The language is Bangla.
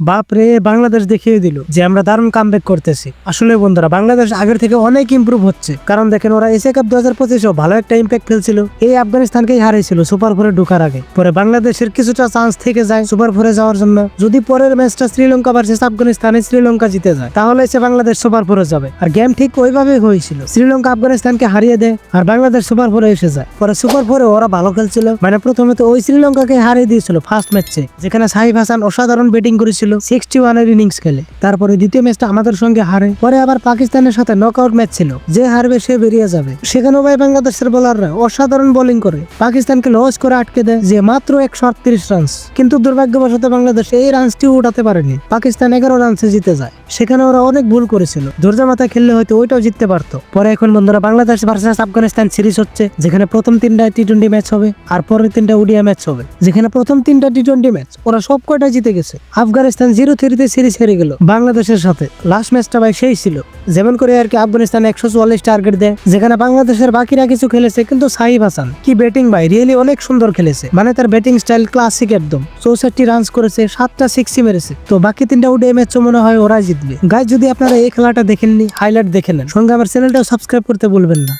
বাপ রে বাংলাদেশ দেখিয়ে দিল যে আমরা দারুণ কামব্যাক করতেছি। আসলে বন্ধুরা, বাংলাদেশ আগের থেকে অনেক ইমপ্রুভ হচ্ছে। কারণ দেখেন, ওরা এসে কাপ দু হাজার পঁচিশেও ভালো একটা ইম্প্যাক্ট ফেলছিল। এই আফগানিস্তানকেই হারিয়েছিল সুপার ফোরে ঢোকার আগে। পরে বাংলাদেশের কিছুটা চান্স থেকে যায় সুপার ফোরে যাওয়ার জন্য। যদি পরের ম্যাচটা শ্রীলঙ্কা ভার্সেস আফগানিস্তানে শ্রীলঙ্কা জিতে যায়, তাহলে সে বাংলাদেশ সুপার ফোরে যাবে। আর গেম ঠিক ওইভাবেই হয়েছিল। শ্রীলঙ্কা আফগানিস্তানকে হারিয়ে দেয় আর বাংলাদেশ সুপার ফোরে এসে যায়। পরে সুপার ফোরে ওরা ভালো খেলছিল। মানে প্রথমে তো ওই শ্রীলঙ্কাকে হারিয়ে দিয়েছিল ফার্স্ট ম্যাচে যেখানে সাহিব হাসান অসাধারণ ব্যাটিং করেছিল। সিক্সটি ওয়ানের ইনিংস খেলে। তারপরে দ্বিতীয় ম্যাচটা আমাদের সঙ্গে হারে। পরে আবার পাকিস্তানের সাথে নকআউট ম্যাচ ছিল। যে হারবে সে বেরিয়ে যাবে। সেখানেও ভাই বাংলাদেশের বোলাররা অসাধারণ বোলিং করে। পাকিস্তানকে লস করে আটকে দেয় যে মাত্র একশো আটত্রিশ রানস কিন্তু দুর্ভাগ্যবশত বাংলাদেশ এই রানসটিও উঠাতে পারেনি। পাকিস্তান এগারো রানসে জিতে যায়। সেখানে ওরা অনেক ভুল করেছিল। ধৈর্য মাথায় খেললে হয়তো ওইটাও জিততে পারতো। পরে এখন বন্ধুরা বাংলাদেশ ভার্সেস আফগানিস্তান সিরিজ হচ্ছে, যেখানে প্রথম তিনটা টি টোয়েন্টি ম্যাচ হবে আর পরের তিনটা ওডিয়া ম্যাচ হবে। যেখানে প্রথম তিনটা টি টোয়েন্টি ম্যাচ ওরা সব কয়টা জিতে গেছে। আফগানিস্তান জিরো থ্রিতে সিরিজ হেরে গেল। বাংলাদেশের সাথে লাস্ট ম্যাচটা ভাই সেই ছিল। যেমন করে আর কি আফগানিস্তান একশো চুয়াল্লিশ টার্গেট দেয়, যেখানে বাংলাদেশের বাকিরা কিছু খেলেছে কিন্তু সাহিব হাসান। কি ব্যাটিং ভাই রিয়েলি অনেক সুন্দর খেলেছে। মানে তার ব্যাটিং স্টাইল ক্লাসিক একদম। চৌষট্টি রানস করেছে, সাতটা সিক্সি মেরেছে। তো বাকি তিনটা উডে ম্যাচ মনে হয় ওরা জিতবে। গাই যদি আপনারা এই খেলাটা দেখেননি হাইলাইট দেখে নেন। সঙ্গে আমার চ্যানেলটাও সাবস্ক্রাইব করতে বলবেন না।